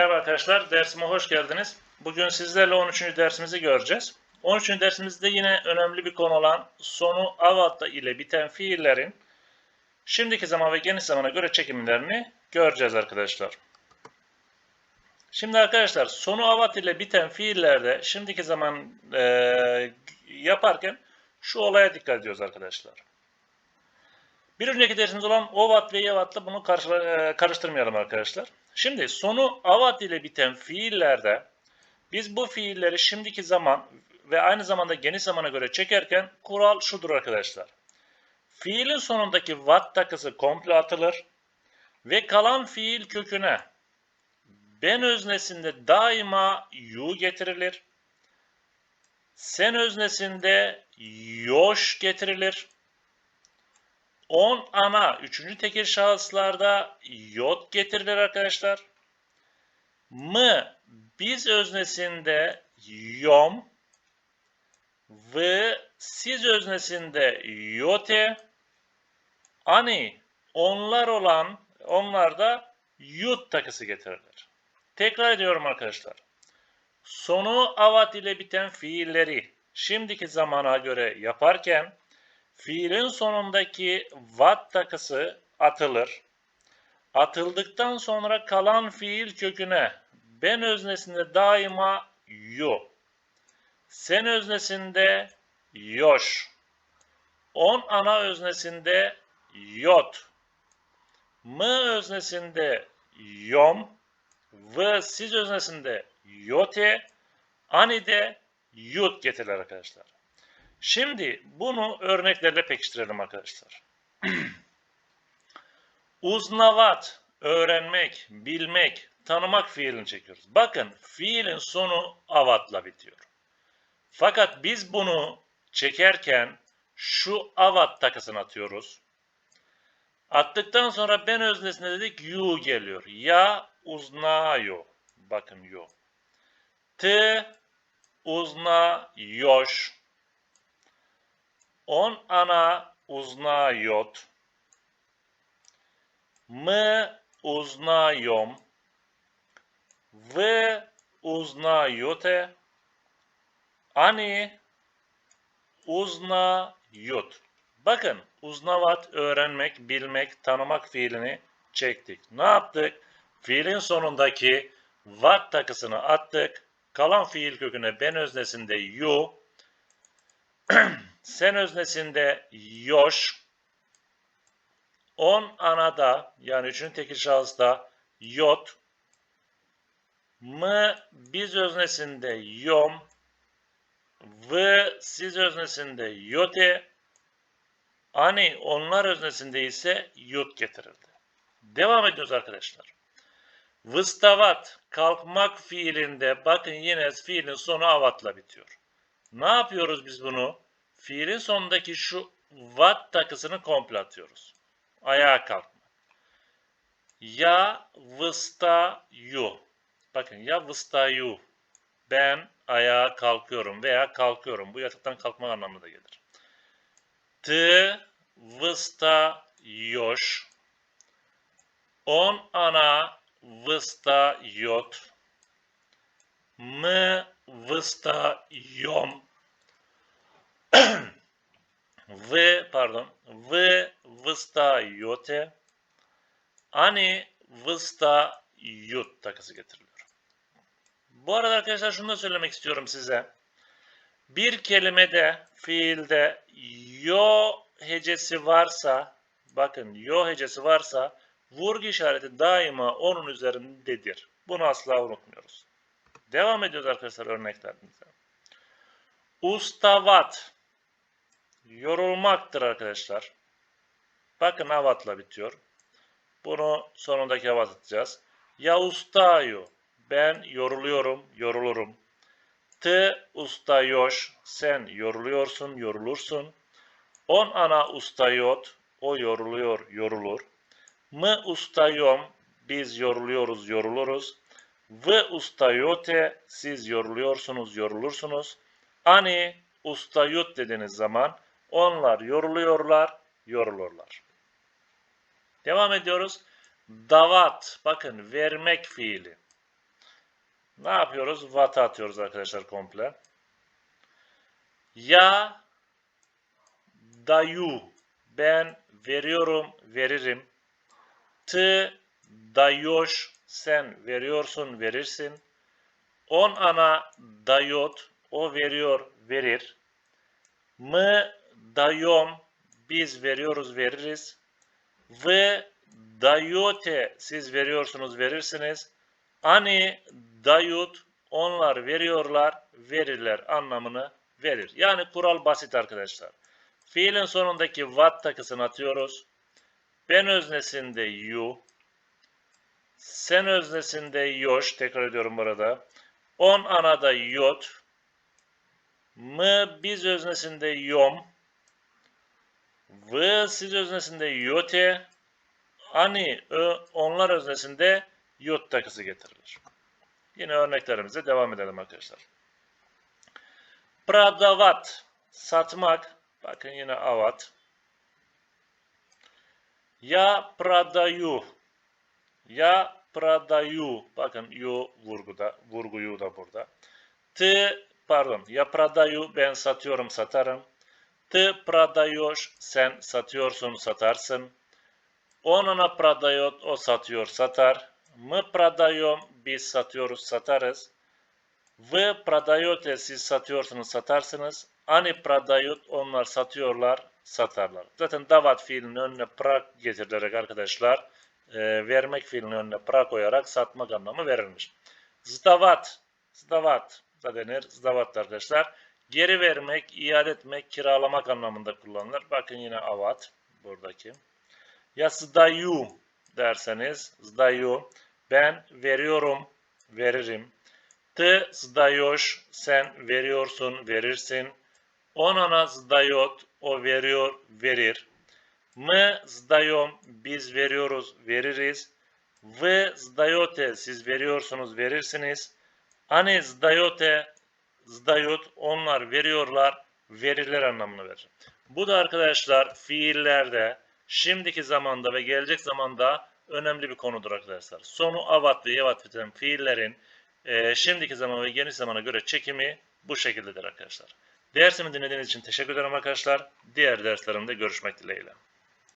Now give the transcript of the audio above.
Merhaba arkadaşlar, dersime hoş geldiniz. Bugün sizlerle 13. dersimizi göreceğiz. 13. dersimizde yine önemli bir konu olan sonu avatta ile biten fiillerin şimdiki zaman ve geniş zamana göre çekimlerini göreceğiz arkadaşlar. Şimdi arkadaşlar sonu avat ile biten fiillerde şimdiki zaman e, yaparken şu olaya dikkat ediyoruz arkadaşlar. Bir önceki dersimiz olan ovat ve yavatla bunu e, karıştırmayalım arkadaşlar. Şimdi sonu avat ile biten fiillerde biz bu fiilleri şimdiki zaman ve aynı zamanda geniş zamana göre çekerken kural şudur arkadaşlar. Fiilin sonundaki vat takısı komple atılır ve kalan fiil köküne ben öznesinde daima yu getirilir. Sen öznesinde yoş getirilir. On ana üçüncü tekil şahıslarda yot getirilir arkadaşlar. Mı biz öznesinde yom ve siz öznesinde yote ani onlar olan onlarda yut takısı getirilir. Tekrar ediyorum arkadaşlar. Sonu avat ile biten fiilleri şimdiki zamana göre yaparken fiilin sonundaki vat takısı atılır. Atıldıktan sonra kalan fiil köküne ben öznesinde daima yu. Sen öznesinde yoş. On ana öznesinde yot. Mı öznesinde yom. Ve siz öznesinde yote. Ani de yut getirir arkadaşlar. Şimdi bunu örneklerle pekiştirelim arkadaşlar. Uznavat, öğrenmek, bilmek, tanımak fiilini çekiyoruz. Bakın fiilin sonu avatla bitiyor. Fakat biz bunu çekerken şu avat takısını atıyoruz. Attıktan sonra ben öznesine dedik yu geliyor. Ya uznayo. Bakın yo. T uzna yoş. On ana uzna yom. V uzna yote. Ani uzna yut. Bakın uznavat öğrenmek, bilmek, tanımak fiilini çektik. Ne yaptık? Fiilin sonundaki vat takısını attık. Kalan fiil köküne ben öznesinde yu, sen öznesinde yoş, on anada yani üçüncü tekil şahısta yot, mı biz öznesinde yom, v siz öznesinde yote, ani onlar öznesinde ise yut getirildi. Devam ediyoruz arkadaşlar. Vıstavat kalkmak fiilinde bakın yine fiilin sonu avatla bitiyor. Ne yapıyoruz biz bunu? Fiilin sonundaki şu vat takısını komple atıyoruz. Ayağa kalkma. Ya vısta yu. Bakın ya vısta yu. Ben ayağa kalkıyorum veya kalkıyorum. Bu yataktan kalkmak anlamına da gelir. T vısta yoş. On ana vısta yot. M vısta yom. V pardon. Yote. Ani vısta yut takısı getiriliyor. Bu arada arkadaşlar şunu da söylemek istiyorum size. Bir kelimede, fiilde yo hecesi varsa, bakın yo hecesi varsa vurgu işareti daima onun üzerindedir. Bunu asla unutmuyoruz. Devam ediyoruz arkadaşlar örneklerimize. Ustavat yorulmaktır arkadaşlar. Bakın avatla bitiyor. Bunu sonundaki avat atacağız. Ya ustayu ben yoruluyorum, yorulurum. T usta yoş sen yoruluyorsun, yorulursun. On ana usta yot o yoruluyor, yorulur. Mı usta yom biz yoruluyoruz, yoruluruz. V usta yote siz yoruluyorsunuz, yorulursunuz. Ani usta yut dediğiniz zaman onlar yoruluyorlar, yorulurlar. Devam ediyoruz. Davat bakın vermek fiili. Ne yapıyoruz? Watt'a atıyoruz arkadaşlar komple. Ya dayu ben veriyorum, veririm. T dayoş sen veriyorsun, verirsin. On ana dayot o veriyor, verir. Mı dayom biz veriyoruz, veririz. Ve dayote siz veriyorsunuz, verirsiniz. Ani dayut onlar veriyorlar, verirler anlamını verir. Yani kural basit arkadaşlar. Fiilin sonundaki what takısını atıyoruz. Ben öznesinde you. Sen öznesinde yoş. Tekrar ediyorum burada. On anada yot. Mı biz öznesinde yom. Vı siz öznesinde yote. Ani ö, onlar öznesinde yot takısı getirilir. Yine örneklerimize devam edelim arkadaşlar. Pradavat satmak. Bakın yine avat. Ya pradaju. Ya pradaju. Bakın yu vurguda, vurguyu da burada. T pardon. Ya pradaju ben satıyorum, satarım. T pradayoş sen satıyorsun, satarsın. Onuna pradayot o satıyor, satar. Mı pradayom biz satıyoruz, satarız. Ve pradayote siz satıyorsunuz, satarsınız. Ani pradayot onlar satıyorlar, satarlar. Zaten davat fiilinin önüne pra getirilerek arkadaşlar e, vermek fiilinin önüne pra koyarak satmak anlamı verilmiş. Zdavat, zdavat da denir. Zdavat da arkadaşlar. Geri vermek, iade etmek, kiralamak anlamında kullanılır. Bakın yine avat buradaki. Ya zdayu derseniz zdayu ben veriyorum, veririm. Ty zdayoş sen veriyorsun, verirsin. Onana zdayot o veriyor, verir. My zdayom biz veriyoruz, veririz. Vy zdayote siz veriyorsunuz, verirsiniz. Ani zdayote zdayot onlar veriyorlar, verirler anlamını verir. Bu da arkadaşlar fiillerde şimdiki zamanda ve gelecek zamanda önemli bir konudur arkadaşlar. Sonu avat ve yevat biten fiillerin e, şimdiki zaman ve geniş zamana göre çekimi bu şekildedir arkadaşlar. Dersimi dinlediğiniz için teşekkür ederim arkadaşlar. Diğer derslerimde görüşmek dileğiyle.